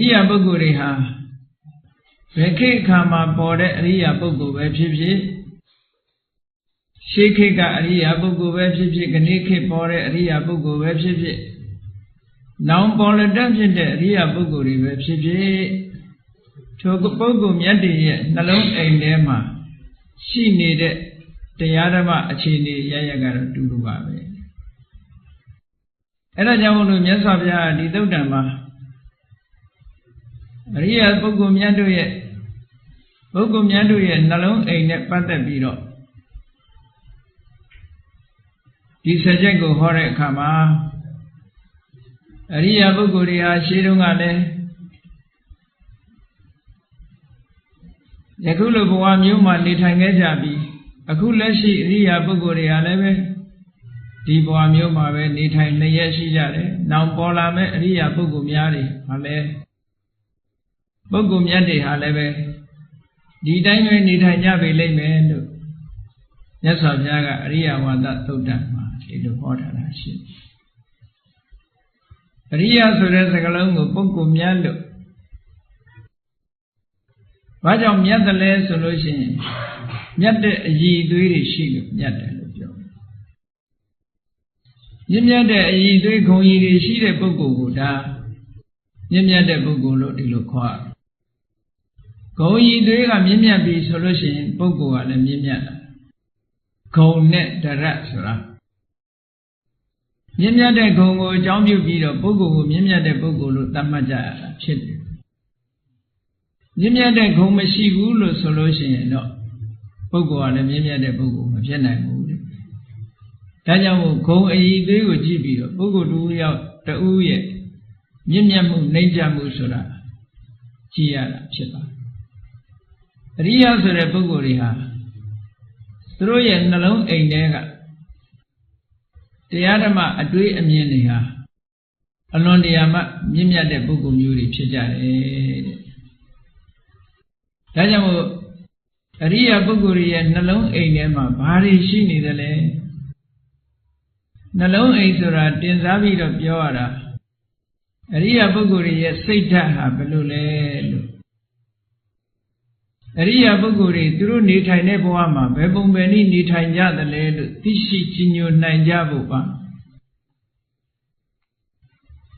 ရိယာပုဂ္ဂိုလ်တွေဟာဘယ်ခေတ်အခါမှာပေါ်တဲ့အရိယာပုဂ္ဂိုလ်ပဲဖြစ်ဖြစ်ရှေးခေတ်ကအရိယာပုဂ္ဂိုလ်ပဲဖြစ်ဖြစ်ခဏခေတ်ပေါ်တဲ့အရိယာပုဂ္ဂိုလ်ပဲဖြစ်ဖြစ်နောင်ပေါ်လက်တတ်ဖြစ်တဲ့အရိယာပုဂ္ဂိုလ်တွေပဲဖြစ်ဖြစ်ထိုပုဂ္ဂိုလ်မြတ်တွေရဲ့နှလုံးအိမ်ထဲမှာရှိနေတဲ့တရားဓမ္မအခြေအနေရရကတော့တူတူပါပဲအဲ့ဒါကြောင့်မလို့မြတ်စွာဘုရားဒီသုတ်တံမှာ အရိယာပုဂ္ဂိုလ်မြတ်တို့ရဲ့ပုဂ္ဂိုလ်မြတ်တို့ရဲ့နှလုံးအိမ်နဲ့ပတ်သက်ပြီးတော့ဒီစကြက်ကိုဟောတဲ့အခါမှာအရိယာပုဂ္ဂိုလ်တွေဟာရှေးတုန်းကလည်းယခုလိုဘဝမျိုးမှာနေထိုင်ခဲ့ကြပြီးအခုလက်ရှိအရိယာပုဂ္ဂိုလ်တွေဟာလည်းပဲဒီဘဝမျိုးမှာပဲနေထိုင်လျက်ရှိကြတယ်။နောက်ပေါ်လာမဲ့အရိယာပုဂ္ဂိုလ်များတွေဟာလည်း ပုဂ္ဂိုလ်မြတ်တွေဟာလည်းပဲဒီတိုင်းပဲနေထိုင်ကြပေလိမ့်မယ်လို့မြတ်စွာဘုရားကအရိယဝါဒသုတ်တံမှာဒီလိုဟောထားတာရှိတယ်။အရိယဆိုတဲ့စကားလုံးကိုပုဂ္ဂိုလ်မြတ်လို့ဘာကြောင့်မြတ်တယ်လဲဆိုလို့ရှိရင်မြတ်တဲ့အည်အသွေးတွေရှိလို့မြတ်တယ်လို့ပြောမြင့်မြတ်တဲ့အည်အသွေးခုံရည်တွေရှိတဲ့ပုဂ္ဂိုလ်ကိုဒါမြင့်မြတ်တဲ့ပုဂ္ဂိုလ်လို့ဒီလိုခေါ်ရတယ် ဂုံဤသွေးကမြင့်မြတ်ပြီဆိုလို့ရှိရင်ပုဂ္ဂိုလ်ကလည်းမြင့်မြတ်တာဂုံနဲ့တရတ်ဆိုတာမြင့်မြတ်တဲ့ဂုံကိုအကြောင်းပြုပြီးတော့ပုဂ္ဂိုလ်ကိုမြင့်မြတ်တဲ့ပုဂ္ဂိုလ်လို့သတ်မှတ်ကြရတာဖြစ်တယ်မြင့်မြတ်တဲ့ဂုံမရှိဘူးလို့ဆိုလို့ရှိရင်တော့ပုဂ္ဂိုလ်ကလည်းမြင့်မြတ်တဲ့ပုဂ္ဂိုလ်မဖြစ်နိုင်ဘူးတဲ့ဒါကြောင့်မို့ဂုံအည်သွေးကိုကြည့်ပြီးတော့ပုဂ္ဂိုလ်တူယောက်တူရဲ့မြင့်မြတ်မှုနှိမ့်ချမှုဆိုတာကြည့်ရတာဖြစ်ပါတယ် အရိယဆိုတဲ့ပုဂ္ဂိုလ်တွေဟာသူတို့ရဲ့နှလုံးအိမ်ထဲကတရားဓမ္မအတွေးအမြင်တွေဟာအလွန်တရာမှမြင့်မြတ်တဲ့ပုဂ္ဂိုလ်မျိုးတွေဖြစ်ကြတယ်တဲ့ဒါကြောင့်မို့အရိယပုဂ္ဂိုလ်ရဲ့နှလုံးအိမ်ထဲမှာဘာတွေရှိနေသလဲနှလုံးအိမ်ဆိုတာတင်စားပြီးတော့ပြောရတာအရိယပုဂ္ဂိုလ်ရဲ့စိတ်ဓာတ်ဟာဘယ်လိုလဲလို့ အရိယာပုဂ္ဂိုလ်တွေသူတို့နေထိုင်တဲ့ဘဝမှာဘယ်ပုံပဲနည်းနေထိုင်ကြသလဲလို့သိရှိကြီးညိုနိုင်ကြဖို့ပါ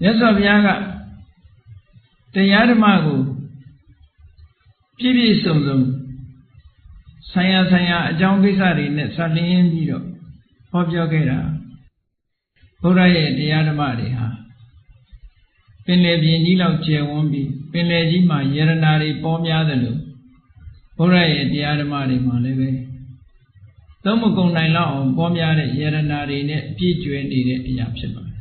မြတ်စွာဘုရားကတရားဓမ္မကိုပြည့်ပြည့်စုံစုံဆိုင်ရာဆိုင်ရာအကြောင်းကိစ္စတွေနဲ့ဆက်လင်းပြီးတော့ဟောပြောခဲ့တာဘုရားရဲ့တရားဓမ္မတွေဟာပင်လယ်ပြင်ကြီးလောက်ကျယ်ဝန်းပြီးပင်လယ်ကြီးမှာယရနာတွေပေါများတယ်လို့ ဘုရားရဲ့တရားဓမ္မတွေမှာလည်းပဲသုံးမကုန်နိုင်လောက်အောင်ပေါများတဲ့ယရနာတွေနဲ့ပြည့်ကျွဲနေတဲ့အရာဖြစ်ပါတယ်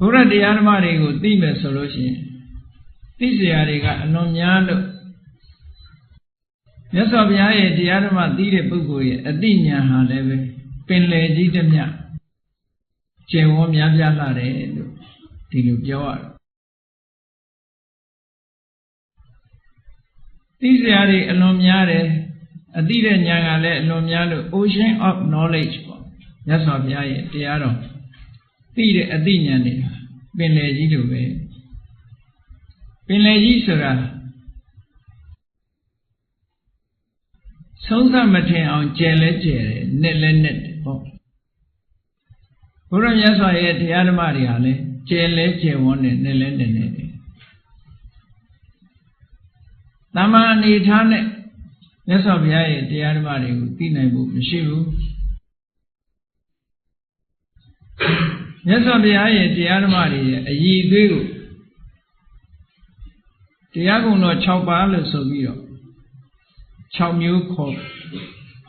ဘုရားတရားဓမ္မတွေကိုသိမယ်ဆိုလို့ရှိရင်သိစရာတွေကအလွန်များလို့မြတ်စွာဘုရားရဲ့တရားဓမ္မသိတဲ့ပုဂ္ဂိုလ်ရဲ့အသိဉာဏ်ဟာလည်းပဲပင်လယ်ကြီးတစ်မြကျေဝေါများပြားလာတယ်လို့ဒီလိုပြောရတယ် သိစရာတွေအလွန်များတယ်အသိတဲ့ဉာဏ်ကလည်းအလွန်များလို့ ocean of knowledge ပေါ့မြတ်စွာဘုရားရဲ့တရားတော်သိတဲ့အသိဉာဏ်တွေပင်လယ်ကြီးလိုပဲပင်လယ်ကြီးဆိုတာဆုံးသမထင်အောင်ကျယ်လဲကျယ်တယ်နဲ့လဲနဲ့တယ်ပေါ့ဘုရားမြတ်စွာရဲ့တရားဓမ္မတွေဟာလည်းကျယ်လဲကျယ်ဝန်းတယ်နဲ့လဲနဲ့နဲ့တယ် တမန်အနေထားနဲ့မြတ်စွာဘုရားရဲ့တရားဓမ္မတွေကိုသိနိုင်ဖို့မရှိဘူးမြတ်စွာဘုရားရဲ့တရားဓမ္မတွေရဲ့အည်အသွေးကိုတရားကုံတော်6ပါးလို့ဆိုပြီးတော့6မျိုးခေါ်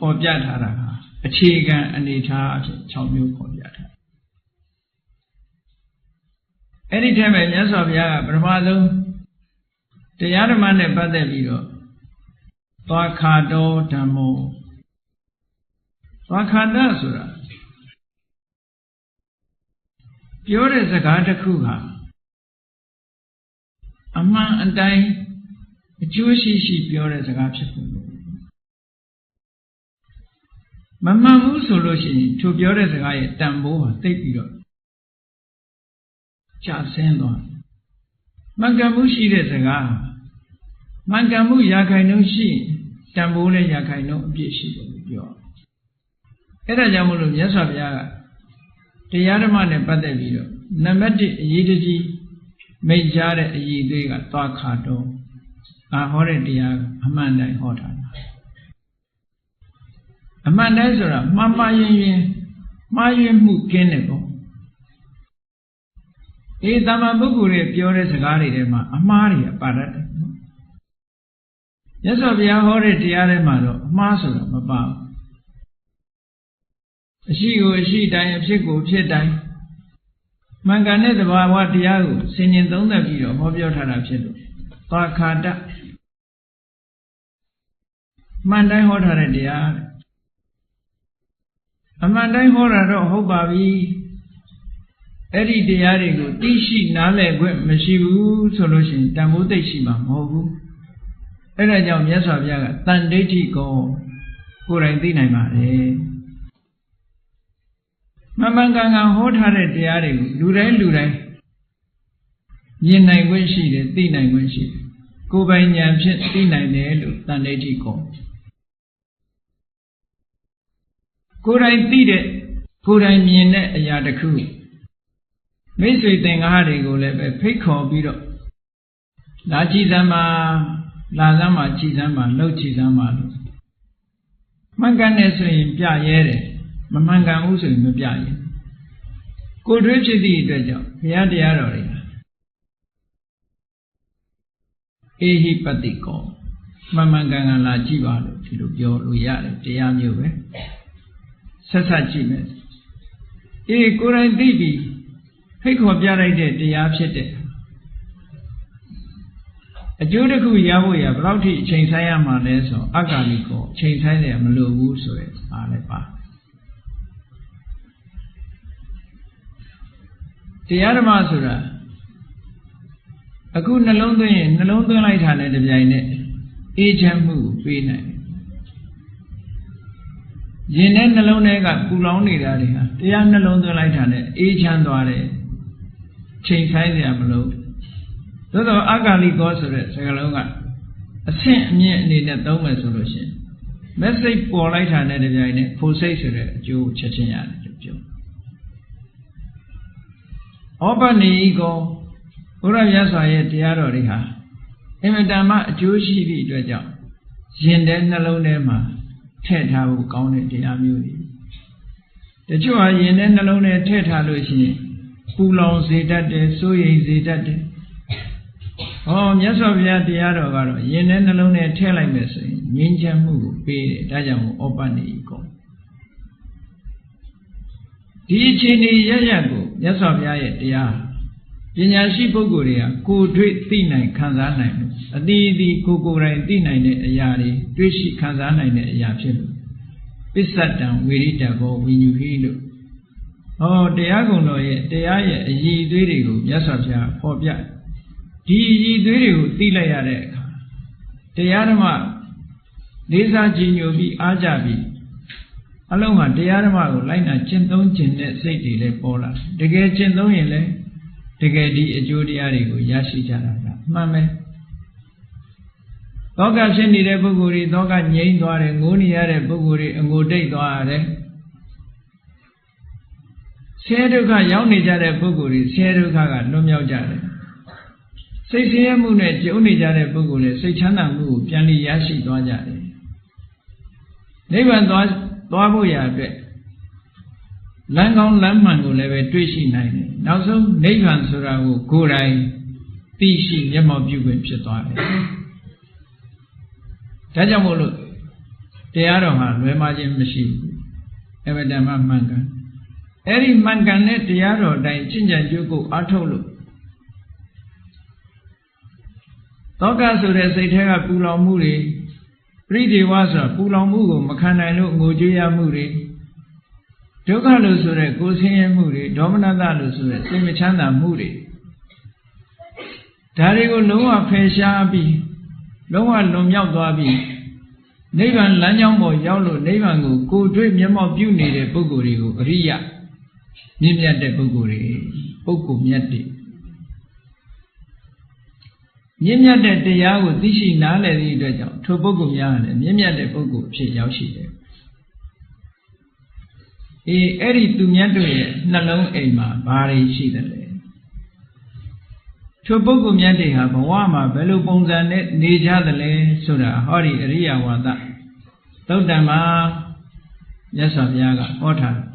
ပေါ်ပြထားတာဟာအခြေခံအနေထားအဖြစ်6မျိုးခေါ်ပြထားအဲ့ဒီထဲမှာမြတ်စွာဘုရားကပထမဆုံး တရားဓမ္မနဲ့ပတ်သက်ပြီးတော့သွားခါတော်ဓမ္မောသွားခါတဆိုတာပြောတဲ့စကားတစ်ခုဟာအမှန်အတိုင်းအကျိုးရှိရှိပြောတဲ့စကားဖြစ်ဖို့မမှန်ဘူးဆိုလို့ရှိရင်သူပြောတဲ့စကားရဲ့တန်ဖိုးဟာသိပြီးတော့ကြာဆင်းသွား မှန်ကန်မှုရှိတဲ့စကားမှန်ကန်မှုရာခိုင်နှုန်းရှိတန်ဖိုးနဲ့ရာခိုင်နှုန်းအပြည့်ရှိတယ်လို့ပြောအဲ့ဒါကြောင့်မလို့မြတ်စွာဘုရားကတရားဓမ္မနဲ့ပတ်သက်ပြီးတော့နံပါတ်1အရေးတကြီးမိတ်ကြားတဲ့အရေးသေးကသွားခါတော့ငါဟောတဲ့တရားကအမှန်တိုင်းဟောတာအမှန်တိုင်းဆိုတာမှားမှားယွင်းယွင်းမှားယွင်းမှုကင်းတယ်ပေါ့ အေးတမန်ပုဂ္ဂိုလ်တွေပြောတဲ့စကားတွေထဲမှာအမှားတွေပါတတ်တယ်နော်မြတ်စွာဘုရားဟောတဲ့တရားထဲမှာတော့အမှားဆိုတာမပါဘူးအရှိကိုအရှိတိုင်းအဖြစ်ကိုအဖြစ်တိုင်းမှန်ကန်တဲ့သဘာဝတရားကိုဆင်ញင်သုံးသပ်ပြီးတော့ဟောပြောထားတာဖြစ်လို့သာခာတမှန်တိုင်းဟောထားတဲ့တရားအမှန်တိုင်းဟောတာတော့ဟုတ်ပါပြီ အဲ့ဒီတရားတွေကိုသိရှိနားလည်ခွင့်မရှိဘူးဆိုလို့ရှိရင်တန်ဖိုးသိရှိမှာမဟုတ်ဘူးအဲ့ဒါကြောင့်မြတ်စွာဘုရားကတန်ဒိဋ္ဌိကောကိုယ်တိုင်သိနိုင်ပါတယ်မမှန်ကန်ကန်ဟောထားတဲ့တရားတွေကိုလူတိုင်းလူတိုင်းမြင်နိုင်ခွင့်ရှိတယ်သိနိုင်ခွင့်ရှိတယ်ကိုယ်ပိုင်ဉာဏ်ဖြင့်သိနိုင်တယ်လို့တန်ဋိဋ္ဌိခေါ်ကိုယ်တိုင်သိတဲ့ကိုယ်တိုင်မြင်တဲ့အရာတစ်ခု မိတ်ဆွေသင်္ကားတွေကိုလည်းပဲဖိတ်ခေါ်ပြီးတော့လာကြည်စမ်းမှာလာစမ်းမှာကြည်စမ်းမှာလှုပ်ကြည်စမ်းမှာလို့မှန်ကန်တယ်ဆိုရင်ပြရဲတယ်မမှန်ကန်ဘူးဆိုရင်မပြရင်ကိုယ်တွေးဖြစ်သည့်အတွက်ကြောင့်ဘုရားတရားတော်တွေအေဟိပတိကောမှန်မှန်ကန်ကန်လာကြည့်ပါလို့ဒီလိုပြောလို့ရတယ်တရားမျိုးပဲဆက်ဆက်ကြည့်မယ်အေးကိုယ်တိုင်သိပြီ ဖိတ်ခေါ်ပြလိုက်တဲ့တရားဖြစ်တဲ့အကျိုးတစ်ခုရဖို့ရဘယ်လောက်ထိအချိန်ဆိုင်ရမှာလဲဆိုအက္ခာလိကောအချိန်ဆိုင်တယ်မလိုဘူးဆိုရယ်အားလည်းပါတရားဓမ္မဆိုတာအခုနှလုံးသွင်းရင်နှလုံးသွင်းလိုက်တာနဲ့တပြိုင်နက်အေးချမ်းမှုကိုပေးနိုင်ရင်နဲ့နှလုံးထဲကပူလောင်နေတာတွေဟာတရားနှလုံးသွင်းလိုက်တာနဲ့အေးချမ်းသွားတယ် ချိန်ဆိုင်စရာမလိုသို့တော့အကာလိကောဆိုတဲ့စကားလုံးကအဆင့်အမြင့်အနေနဲ့သုံးမယ်ဆိုလို့ရှိရင် message ပေါ်လိုက်တာနဲ့တပြိုင်နက်ဖို့စိတ်ဆိုတဲ့အကျိုးချက်ချင်းရတယ်လို့ပြောဩပနိကောဘုရားမြတ်စွာရဲ့တရားတော်တွေဟာအင်မတန်မှအကျိုးရှိသည့်အတွက်ကြောင့်ရင်ထဲနှလုံးထဲမှာထည့်ထားဖို့ကောင်းတဲ့တရားမျိုးတွေတချို့ဟာရင်ထဲနှလုံးထဲထည့်ထားလို့ရှိရင် ပူလောင်စေတတ်တယ်စိုးရိမ်စေတတ်တယ်ဟောမြတ်စွာဘုရားတရားတော်ကတော့ရင်ထဲနှလုံးထဲထည့်လိုက်မယ်ဆိုရင်ငြိမ်းချမ်းမှုကိုပေးတယ်ဒါကြောင့်ဩပနိကောဒီအခြေအနေရရကိုမြတ်စွာဘုရားရဲ့တရားပညာရှိပုဂ္ဂိုလ်တွေကကိုယ်တွေ့သိနိုင်ခံစားနိုင်လို့အတိအသီကိုကိုယ်တိုင်သိနိုင်တဲ့အရာတွေတွေ့ရှိခံစားနိုင်တဲ့အရာဖြစ်လို့ပစ္စတံဝေရိတဘောဝိညူဟိလို့ ဟောတရားကုံတော်ရဲ့တရားရဲ့အည်အသွေးတွေကိုမြတ်စွာဘုရားဟောပြဒီအည်အသွေးတွေကိုသိလိုက်ရတဲ့အခါတရားဓမ္မလေးစားကြည်ညိုပြီးအားကြပြီးအလုံးဟာတရားဓမ္မကိုလိုက်နာကျင့်သုံးခြင်းနဲ့စိတ်တွေလည်းပေါ်လာတကယ်ကျင့်သုံးရင်လည်းတကယ်ဒီအကျိုးတရားတွေကိုရရှိကြတာကမှန်ပဲသောကဖြစ်နေတဲ့ပုဂ္ဂိုလ်တွေသောကငြိမ့်သွားတယ်ငိုးနေရတဲ့ပုဂ္ဂိုလ်တွေအငိုတိတ်သွားရတယ် ဆင်းရဲဒုက္ခရောက်နေကြတဲ့ပုဂ္ဂိုလ်တွေဆင်းရဲဒုက္ခကလွတ်မြောက်ကြတယ်စိတ်ဆင်းရဲမှုနဲ့ကြုံနေကြတဲ့ပုဂ္ဂိုလ်တွေစိတ်ချမ်းသာမှုကိုပြန်လည်ရရှိသွားကြတယ်နိဗ္ဗာန်သွားသွားဖို့ရအတွက်လမ်းကောင်းလမ်းမှန်ကိုလည်းပဲတွေ့ရှိနိုင်တယ်နောက်ဆုံးနိဗ္ဗာန်ဆိုတာကိုကိုယ်တိုင်သိရှိမျက်မှောက်ပြုခွင့်ဖြစ်သွားတယ်ဒါကြောင့်မို့လို့တရားတော်ဟာလွယ်မှားခြင်းမရှိဘူးအဘဒမမှန်ကန် အဲ့ဒီမှန်ကန်တဲ့တရားတော်အတိုင်းချင့်ကြံကြိုးကိုအားထုတ်လို့တောကဆိုတဲ့စိတ်ထဲကပူလောင်မှုတွေပရိဒေဝဆိုတာပူလောင်မှုကိုမခံနိုင်လို့ငိုကြွေးရမှုတွေဒုက္ခလို့ဆိုတဲ့ကိုယ်ဆင်းရဲမှုတွေဒေါမနတလို့ဆိုတဲ့စိတ်မချမ်းသာမှုတွေဒါတွေကိုလုံးဝဖယ်ရှားပြီးလုံးဝလွန်မြောက်သွားပြီးနိဗ္ဗာန်လမ်းကြောင်းပေါ်ရောက်လို့နိဗ္ဗာန်ကိုကိုယ်တွေ့မျက်မှောက်ပြုနေတဲ့ပုဂ္ဂိုလ်တွေကိုအရိယ မြင့်မြတ်တဲ့ပုဂ္ဂိုလ်တွေပုဂ္ဂိုလ်မြတ်တွေမြင့်မြတ်တဲ့တရားကိုသိရှိနားလည်သည့်အတွက်ကြောင့်ထိုပုဂ္ဂိုလ်များကလည်းမြင့်မြတ်တဲ့ပုဂ္ဂိုလ်အဖြစ်ရောက်ရှိတယ်အေးအဲ့ဒီသူမြတ်တို့ရဲ့နှလုံးအိမ်မှာဘာတွေရှိသလဲထိုပုဂ္ဂိုလ်မြတ်တွေဟာဘဝမှာဘယ်လိုပုံစံနဲ့နေကြသလဲဆိုတာဟောဒီအရိယဝါဒသုတ်တံမှာမြတ်စွာဘုရားကဟောထားတယ်